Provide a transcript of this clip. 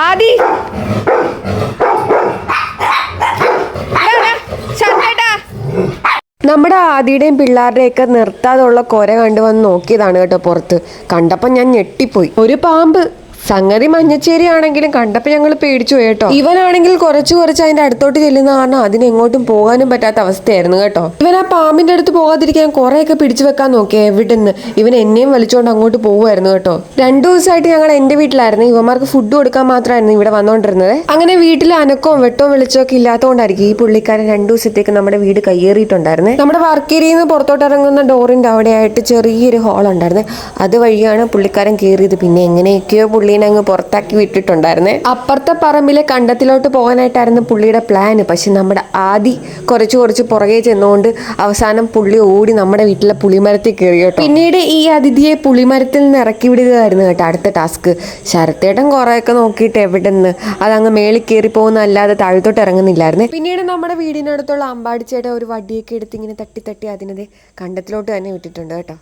ആദി. നമ്മുടെ ആദിയുടെയും പിള്ളേരുടെയൊക്കെ നിർത്താതുള്ള കൊര കണ്ടുവന്ന് നോക്കിയതാണ് കേട്ടോ പുറത്ത്. കണ്ടപ്പോൾ ഞാൻ ഞെട്ടിപ്പോയി. ഒരു പാമ്പ്. സംഗതി മഞ്ഞച്ചേരി ആണെങ്കിലും കണ്ടപ്പോൾ ഞങ്ങൾ പേടിച്ചു കേട്ടോ. ഇവനാണെങ്കിൽ കുറച്ച് കുറച്ച് അതിന്റെ അടുത്തോട്ട് ചെല്ലുന്ന കാരണം അതിന് എങ്ങോട്ടും പോകാനും പറ്റാത്ത അവസ്ഥയായിരുന്നു കേട്ടോ. ഇവൻ ആ പാമ്പിന്റെ അടുത്ത് പോകാതിരിക്കാൻ കുറെയൊക്കെ പിടിച്ചു വെക്കാൻ നോക്കിയ എവിടുന്ന്. ഇവൻ എന്നെയും വലിച്ചുകൊണ്ട് അങ്ങോട്ട് പോകുമായിരുന്നു കേട്ടോ. രണ്ടു ദിവസമായിട്ട് ഞങ്ങൾ എന്റെ വീട്ടിലായിരുന്നു. ഇവന്മാർക്ക് ഫുഡ് കൊടുക്കാൻ മാത്രമായിരുന്നു ഇവിടെ വന്നുകൊണ്ടിരുന്നത് അങ്ങനെ വീട്ടിൽ അനക്കവും വെട്ടവും വെളിച്ചമൊക്കെ ഇല്ലാത്തതുകൊണ്ടായിരിക്കും ഈ പുള്ളിക്കാരൻ രണ്ടു ദിവസത്തേക്ക് നമ്മുടെ വീട് കയ്യേറിയിട്ടുണ്ടായിരുന്നു. നമ്മുടെ വർക്ക് ഏരിയയിൽ നിന്ന് പുറത്തോട്ട് ഇറങ്ങുന്ന ഡോറിന്റെ അവിടെയായിട്ട് ചെറിയൊരു ഹോൾ അത് വഴിയാണ് പുള്ളിക്കാരൻ കയറിയത് പിന്നെ എങ്ങനെയൊക്കെയോ പുള്ളീനെ അങ്ങ് പുറത്താക്കി വിട്ടിട്ടുണ്ടായിരുന്നേ. അപ്പുറത്തെ പറമ്പിലെ കണ്ടത്തിലോട്ട് പോകാനായിട്ടായിരുന്നു പുള്ളിയുടെ പ്ലാൻ പക്ഷെ നമ്മുടെ ആദി കുറച്ച് കുറച്ച് പുറകെ ചെന്നുകൊണ്ട് അവസാനം പുള്ളി ഓടി നമ്മുടെ വീട്ടിലെ പുളിമരത്തിൽ കയറി കേട്ടോ. പിന്നീട് ഈ അതിഥിയെ പുളിമരത്തിൽ നിന്ന് ഇറക്കി വിടുകയായിരുന്നു കേട്ടോ അടുത്ത ടാസ്ക് ശരത്തേട്ടൻ കുറേയൊക്കെ നോക്കിയിട്ട് എവിടെ നിന്ന് അതങ്ങ് മേളിൽ കയറി പോകുന്ന അല്ലാതെ താഴത്തോട്ട് ഇറങ്ങുന്നില്ലായിരുന്നു. പിന്നീട് നമ്മുടെ വീടിനടുത്തുള്ള അമ്പാടിച്ചേട്ട ഒരു വടിയൊക്കെ എടുത്ത് ഇങ്ങനെ തട്ടി തട്ടി അതിനെ കണ്ടത്തിലോട്ട് തന്നെ വിട്ടിട്ടുണ്ട് കേട്ടോ.